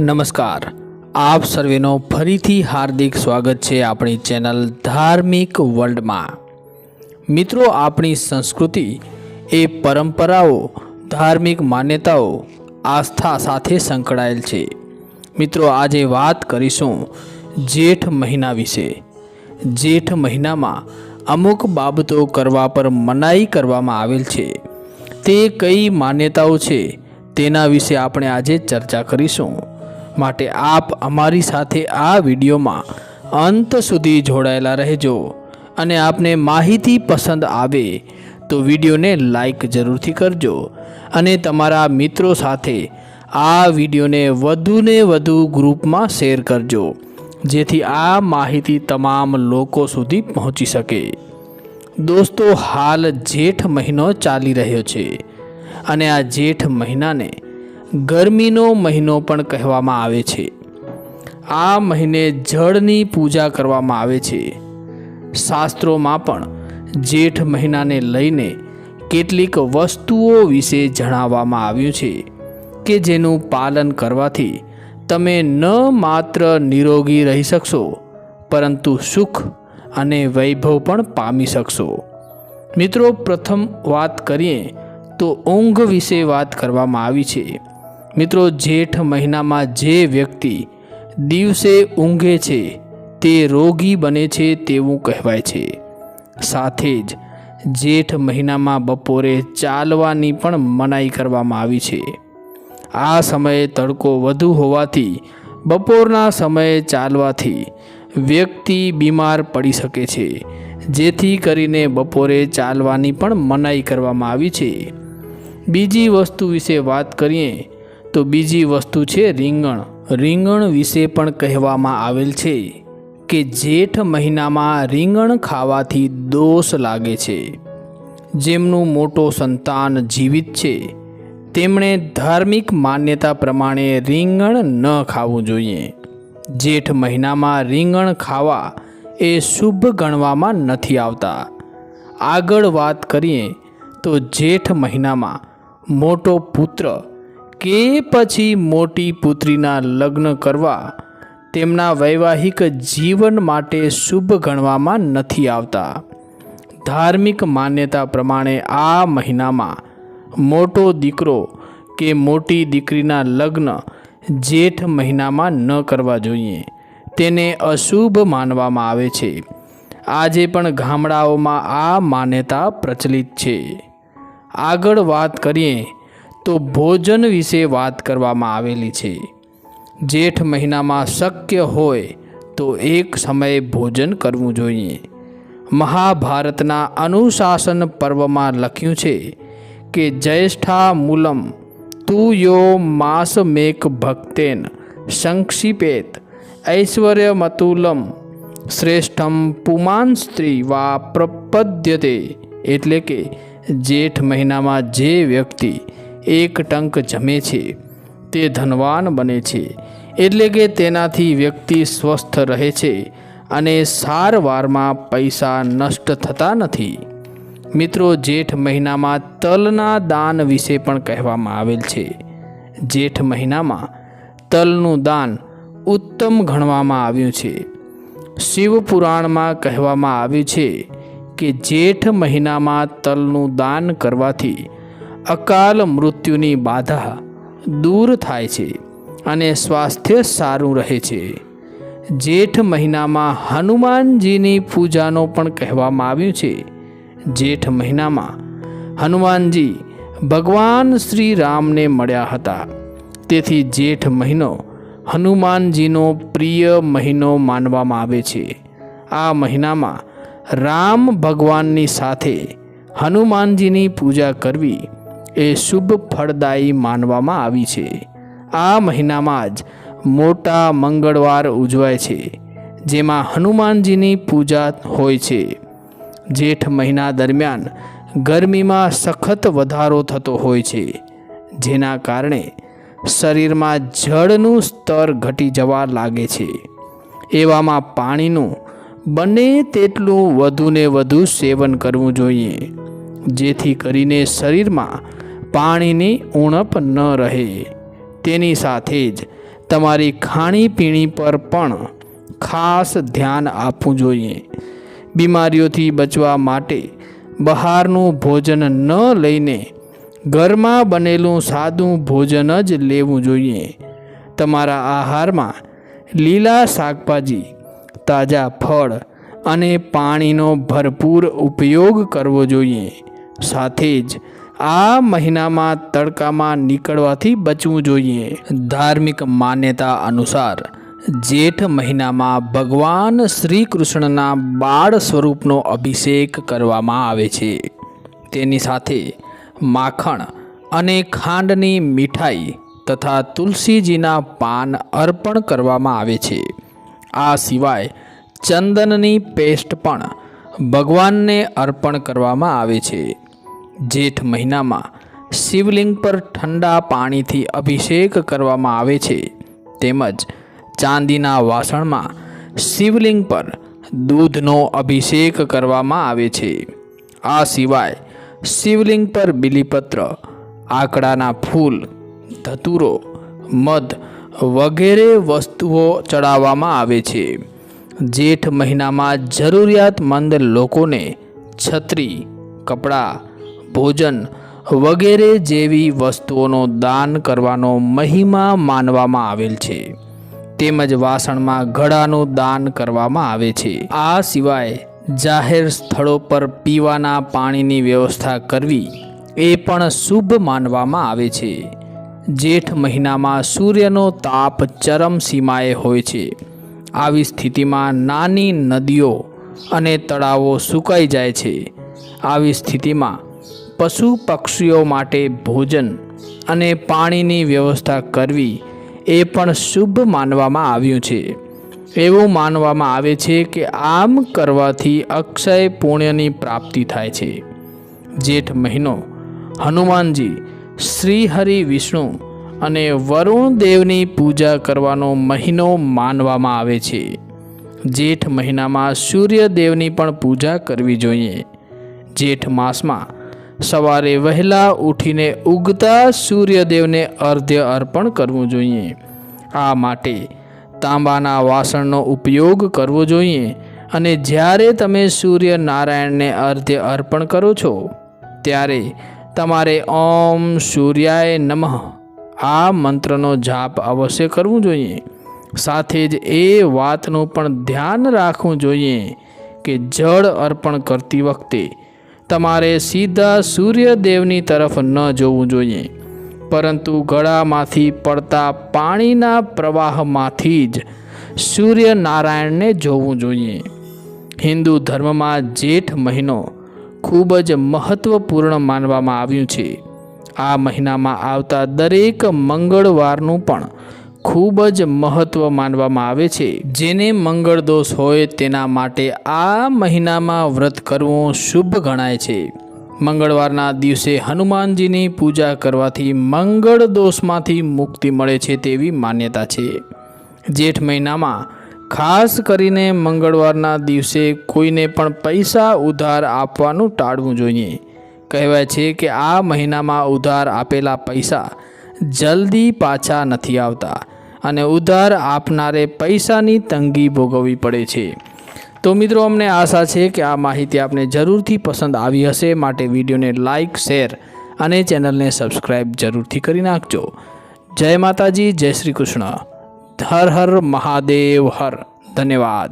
નમસ્કાર. આપ સર્વેનો ફરીથી હાર્દિક સ્વાગત છે આપણી ચેનલ ધાર્મિક વર્લ્ડમાં. મિત્રો, આપણી સંસ્કૃતિ એ પરંપરાઓ, ધાર્મિક માન્યતાઓ, આસ્થા સાથે સંકળાયેલ છે. મિત્રો, આજે વાત કરીશું જેઠ મહિના વિશે. જેઠ મહિનામાં અમુક બાબતો કરવા પર મનાઈ કરવામાં આવેલ છે. તે કઈ માન્યતાઓ છે તેના વિશે આપણે આજે ચર્ચા કરીશું. માટે આપ અમારી સાથે આ વિડીયોમાં અંત સુધી જોડાયેલા રહેજો. અને આપને માહિતી પસંદ આવે તો વિડીયોને લાઈક જરૂરથી કરજો. અને તમારા મિત્રો સાથે આ વિડીયોને વધુને વધુ ગ્રુપમાં શેર કરજો. જેથી આ માહિતી તમામ લોકો સુધી પહોંચી શકે. દોસ્તો, હાલ જેઠ મહિનો ચાલી રહ્યો છે. અને આ જેઠ મહિનાને ગરમીનો મહિનો પણ કહેવામાં આવે છે. આ મહિને જળની પૂજા કરવામાં આવે છે. શાસ્ત્રોમાં પણ જેઠ મહિનાને લઈને કેટલીક વસ્તુઓ વિશે જણાવવામાં આવ્યું છે કે જેનું પાલન કરવાથી તમે ન માત્ર નિરોગી રહી શકશો, પરંતુ સુખ અને વૈભવ પણ પામી શકશો. મિત્રો, પ્રથમ વાત કરીએ તો ઊંઘ વિશે વાત કરવામાં આવી છે. મિત્રો, જેઠ મહિનામાં જે વ્યક્તિ દિવસે ઊંઘે છે, તે રોગી બને છે તેવું કહેવાય છે. સાથે જ જેઠ મહિનામાં બપોરે ચાલવાની પણ મનાઈ કરવામાં આવી છે. આ સમયે તડકો વધુ હોવાથી, બપોરના સમયે ચાલવાથી વ્યક્તિ બીમાર પડી શકે છે, જેથી કરીને બપોરે ચાલવાની પણ મનાઈ કરવામાં આવી છે. બીજી વસ્તુ વિશે વાત કરીએ તો બીજી વસ્તુ છે રીંગણ. રીંગણ વિશે પણ કહેવામાં આવેલ છે કે જેઠ મહિનામાં રીંગણ ખાવાથી દોષ લાગે છે. જેમનું મોટો સંતાન જીવિત છે, તેમણે ધાર્મિક માન્યતા પ્રમાણે રીંગણ ન ખાવું જોઈએ. જેઠ મહિનામાં રીંગણ ખાવા એ શુભ ગણવામાં નથી આવતા. આગળ વાત કરીએ તો જેઠ મહિનામાં મોટો પુત્ર કે પછી મોટી પુત્રીના લગ્ન કરવા તેમના વૈવાહિક જીવન માટે શુભ ગણવામાં નથી આવતા. ધાર્મિક માન્યતા પ્રમાણે આ મહિનામાં મોટો દીકરો કે મોટી દીકરીના લગ્ન જેઠ મહિનામાં ન કરવા જોઈએ. તેને અશુભ માનવામાં આવે છે. આજે પણ ગામડાઓમાં આ માન્યતા પ્રચલિત છે. આગળ વાત કરીએ તો ભોજન વિશે વાત કરવામાં આવેલી છે. જેઠ મહિનામાં શક્ય હોય તો એક સમયે ભોજન કરવું જોઈએ. મહાભારતના અનુશાસન પર્વમાં લખ્યું છે કે જ્યેષ્ઠા મૂલમ તું યો માસ મેક ભક્તેન સંક્ષિપેત ઐશ્વર્યમતુલમ શ્રેષ્ઠમ પુમાન સ્ત્રી વા પ્રપદ્યતે. એટલે કે જેઠ મહિનામાં જે વ્યક્તિ એક ટંક જમે છે. તે ધનવાન બને છે. એટલે કે તેનાથી વ્યક્તિ સ્વસ્થ રહે છે અને સારવારમાં પૈસા નષ્ટ થતા નથી. મિત્રો, જેઠ મહિનામાં તલના દાન વિશે પણ કહેવામાં આવેલ છે. જેઠ મહિનામાં તલનું દાન ઉત્તમ ગણવામાં આવ્યું છે. શિવપુરાણમાં કહેવામાં આવ્યું છે કે જેઠ મહિનામાં તલનું દાન કરવાથી અકાલ મૃત્યુની બાધા દૂર થાય છે અને સ્વાસ્થ્ય સારું રહે છે. જેઠ મહિનામાં હનુમાનજીની પૂજાનો પણ કહેવામાં આવ્યું છે. જેઠ મહિનામાં હનુમાનજી ભગવાન શ્રી રામને મળ્યા હતા. તેથી જેઠ મહિનો હનુમાનજીનો પ્રિય મહિનો માનવામાં આવે છે. આ મહિનામાં રામ ભગવાનની સાથે હનુમાનજીની પૂજા કરવી એ શુભ ફળદાયી માનવામાં આવી છે. આ મહિનામાં જ મોટા મંગળવાર ઉજવાય છે, જેમાં હનુમાનજીની પૂજા હોય છે. જેઠ મહિના દરમિયાન ગરમીમાં સખત વધારો થતો હોય છે, જેના કારણે શરીરમાં જળનું સ્તર ઘટી જવા લાગે છે. એવામાં પાણીનું બને તેટલું વધુને વધુ સેવન કરવું જોઈએ, જેથી કરીને શરીરમાં પાણીની ઉણપ ન રહે. તેની સાથે જ તમારી ખાણીપીણી પર પણ ખાસ ધ્યાન આપવું જોઈએ. બીમારીઓથી બચવા માટે બહારનું ભોજન ન લઈને ઘરમાં બનેલું સાદું ભોજન જ લેવું જોઈએ. તમારા આહારમાં લીલા શાકભાજી, તાજા ફળ અને પાણીનો ભરપૂર ઉપયોગ કરવો જોઈએ. સાથે જ આ મહિનામાં તડકામાં નીકળવાથી બચવું જોઈએ. ધાર્મિક માન્યતા અનુસાર, જેઠ મહિનામાં ભગવાન શ્રી કૃષ્ણના બાળ સ્વરૂપનો અભિષેક કરવામાં આવે છે. તેની સાથે માખણ અને ખાંડની મીઠાઈ તથા તુલસીજીના પાન અર્પણ કરવામાં આવે છે. આ સિવાય ચંદનની પેસ્ટ પણ ભગવાનને અર્પણ કરવામાં આવે છે. જેઠ મહિનામાં શિવલિંગ પર ઠંડા પાણીથી અભિષેક કરવામાં આવે છે. તેમજ ચાંદીના વાસણમાં શિવલિંગ પર દૂધનો અભિષેક કરવામાં આવે છે. આ સિવાય શિવલિંગ પર બિલીપત્ર, આકડાના ફૂલ, ધતુરો, મધ વગેરે વસ્તુઓ ચડાવવામાં આવે છે. જેઠ મહિનામાં જરૂરિયાતમંદ લોકોને છત્રી, કપડાં ભોજન વગેરે જેવી વસ્તુઓનો દાન કરવાનો મહિમા માનવામાં આવેલ છે. તેમજ વાસણમાં ઘડાનું દાન કરવામાં આવે છે. આ સિવાય જાહેર સ્થળો પર પીવાના પાણીની વ્યવસ્થા કરવી એ પણ શુભ માનવામાં આવે છે. જેઠ મહિનામાં સૂર્યનો તાપ ચરમ સીમાએ હોય છે. આવી સ્થિતિમાં નાની નદીઓ અને તળાવો સુકાઈ જાય છે. આવી સ્થિતિમાં પશુ પક્ષીઓ માટે ભોજન અને પાણીની વ્યવસ્થા કરવી એ પણ શુભ માનવામાં આવ્યું છે. એવું માનવામાં આવે છે કે આમ કરવાથી અક્ષય પુણ્યની પ્રાપ્તિ થાય છે. જેઠ મહિનો, હનુમાનજી, શ્રી હરિ વિષ્ણુ અને વરુણ દેવની પૂજા કરવાનો મહિનો માનવામાં આવે છે. જેઠ મહિનામાં સૂર્યદેવની પણ પૂજા કરવી જોઈએ. જેઠ માસમાં સવારે વહેલા ઉઠીને ઉગતા સૂર્યદેવને અર્ધ્ય અર્પણ કરવું જોઈએ. આ માટે તાંબાના વાસણનો ઉપયોગ કરવો જોઈએ અને જ્યારે તમે સૂર્યનારાયણને અર્ધ્ય અર્પણ કરો છો, ત્યારે તમારે ઓમ સૂર્યાય નમઃ આ મંત્રનો જાપ અવશ્ય કરવું જોઈએ. સાથે જ એ વાતનું પણ ધ્યાન રાખવું જોઈએ કે જળ અર્પણ કરતી વખતે તમારે સીધા સૂર્યદેવની તરફ ન જોવું જોઈએ. પરંતુ ગળામાંથી પડતા પાણીના પ્રવાહમાંથી જ સૂર્યનારાયણને જોવું જોઈએ. હિન્દુ ધર્મમાં જેઠ મહિનો ખૂબ જ મહત્વપૂર્ણ માનવામાં આવ્યું છે. આ મહિનામાં આવતા દરેક મંગળવારનું પણ ખૂબ જ મહત્વ માનવામાં આવે છે. જેને મંગળ દોષ હોય તેના માટે આ મહિનામાં વ્રત કરવું શુભ ગણાય છે. મંગળવારના દિવસે હનુમાનજીની પૂજા કરવાથી મંગળ દોષમાંથી મુક્તિ મળે છે તેવી માન્યતા છે. જેઠ મહિનામાં ખાસ કરીને મંગળવારના દિવસે કોઈને પણ પૈસા ઉધાર આપવાનું ટાળવું જોઈએ. કહેવાય છે કે આ મહિનામાં ઉધાર આપેલા પૈસા જલ્દી પાછા નથી આવતા. અને ઉધાર આપનારે પૈસાની તંગી ભોગવવી પડે છે. તો મિત્રો, અમને આશા છે કે આ માહિતી આપને જરૂરથી પસંદ આવી હશે. માટે વિડીયોને લાઇક શેર અને ચેનલને સબસ્ક્રાઈબ જરૂરથી કરી નાખજો. જય માતાજી, જય શ્રી કૃષ્ણ. હર હર મહાદેવ, હર. ધન્યવાદ.